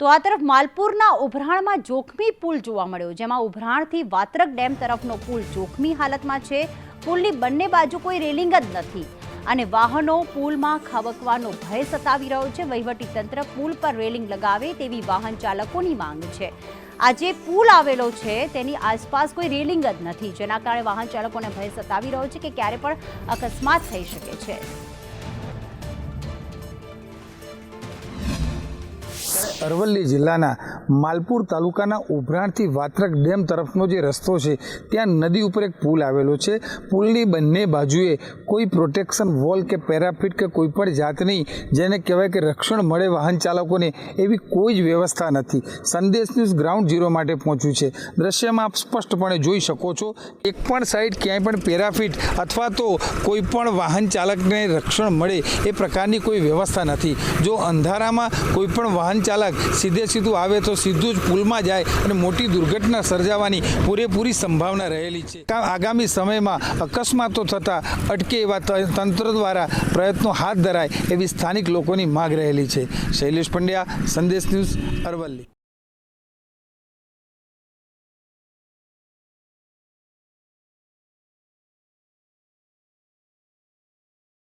તો આ તરફ માલપુરના ઉભરાણમાં જોખમી પુલ જોવા મળ્યો, જેમાં ઉભરાણથી વાત્રક ડેમ તરફનો પુલ જોખમી હાલતમાં છે. પુલની બંને બાજુ કોઈ રેલિંગ જ નથી. અને વાહનો પુલમાં ખાબકવાનો ભય સતાવી રહ્યો છે. વહીવટી તંત્ર પુલ પર રેલિંગ લગાવે તેવી વાહન ચાલકોની માંગ છે. આ જે પુલ આવેલો છે, તેની આસપાસ કોઈ રેલિંગ જ નથી. જેના કારણે વાહન ચાલકોને ભય સતાવી રહ્યો છે કે ક્યારે પણ અકસ્માત થઈ શકે છે. અરવલ્લી જિલ્લાના માલપુર તાલુકાના ઉભરાણથી વાત્રક ડેમ તરફનો જે રસ્તો છે, ત્યાં નદી ઉપર એક પુલ આવેલો છે. પુલની બંને બાજુએ કોઈ પ્રોટેક્શન વોલ કે પેરાફિટ કે કોઈ પણ જાતની જેને કહેવાય કે રક્ષણ મળે વાહન ચાલકોને એવી કોઈ જ વ્યવસ્થા નથી. સંદેશ ન્યૂઝ ગ્રાઉન્ડ ઝીરો માટે પહોંચ્યું છે. દ્રશ્યમાં આપ સ્પષ્ટપણે જોઈ શકો છો, એક પણ સાઈડ ક્યાંય પણ પેરાફિટ અથવા તો કોઈ પણ વાહન ચાલકને રક્ષણ મળે એ પ્રકારની કોઈ વ્યવસ્થા નથી. જો અંધારામાં કોઈ પણ વાહન ચાલક સીધે સીધું આવે તો સીધું જ પુલમાં જાય અને મોટી દુર્ઘટના સર્જાવાની પૂરેપૂરી સંભાવના રહેલી છે. આગામી સમયમાં અકસ્માતો થતાં અટકે એવા તંત્ર દ્વારા પ્રયત્નો હાથ ધરાય એવી સ્થાનિક લોકોની માગ રહેલી છે. શૈલેષ પંડ્યા, સંદેશ ન્યૂઝ અરવલ્લી.